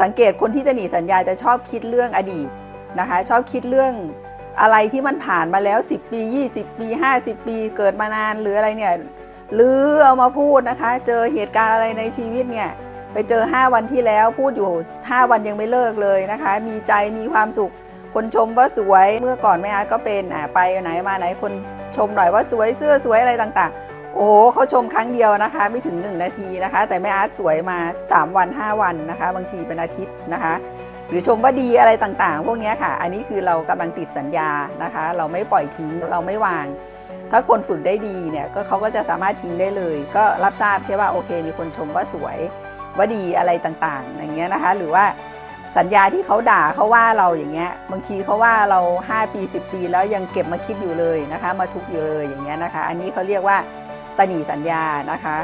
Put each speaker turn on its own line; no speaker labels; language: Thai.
สังเกตคนที่ตนีสัญญาจะชอบคิดเรื่องอดีตนะคะชอบคิดเรื่องอะไรที่มันผ่านมาแล้ว 10 ปี 20 ปี 50 ปีเกิดมานานหรืออะไรเนี่ยหรือเอามาพูดนะคะ เจอเหตุการณ์อะไรในชีวิตเนี่ยไปเจอ 5 วันที่แล้วพูดอยู่ 5 วันยังไม่เลิกเลยนะคะ มีใจมีความสุข คนชมว่าสวยเมื่อก่อนแม่อาร์ตก็เป็นอะไปไหนมาไหนคนชมหน่อยว่าสวยเสื้อสวยอะไรต่างๆ โอ้โหเขาชมครั้งเดียวนะคะ ไม่ถึง 1 นาทีนะคะ แต่แม่อาร์ตสวยมา 3 วัน 5 วันนะคะ บางทีเป็นอาทิตย์นะคะ หรือชมว่าดีอะไรต่างๆ พวกนี้ค่ะ อันนี้คือเรากำลังติดสัญญานะคะ เราไม่ปล่อยทิ้งเราไม่วาง ถ้าคนฝึกได้ดีเนี่ยก็เขาก็จะสามารถทิ้งได้เลย ก็รับทราบแค่ว่าโอเค มีคนชมว่าสวยว่าดีอะไรต่างๆ อย่างเงี้ยนะคะ หรือว่าสัญญาที่เขาด่าเขาว่าเราอย่างเงี้ยบางทีเขาว่าเรา 5 ปี 10 ปี แล้วยังเก็บมาคิดอยู่เลยนะคะ มาทุกอยู่เลยอย่างเงี้ยนะคะ อันนี้เขาเรียกว่า ตนีสัญญานะคะ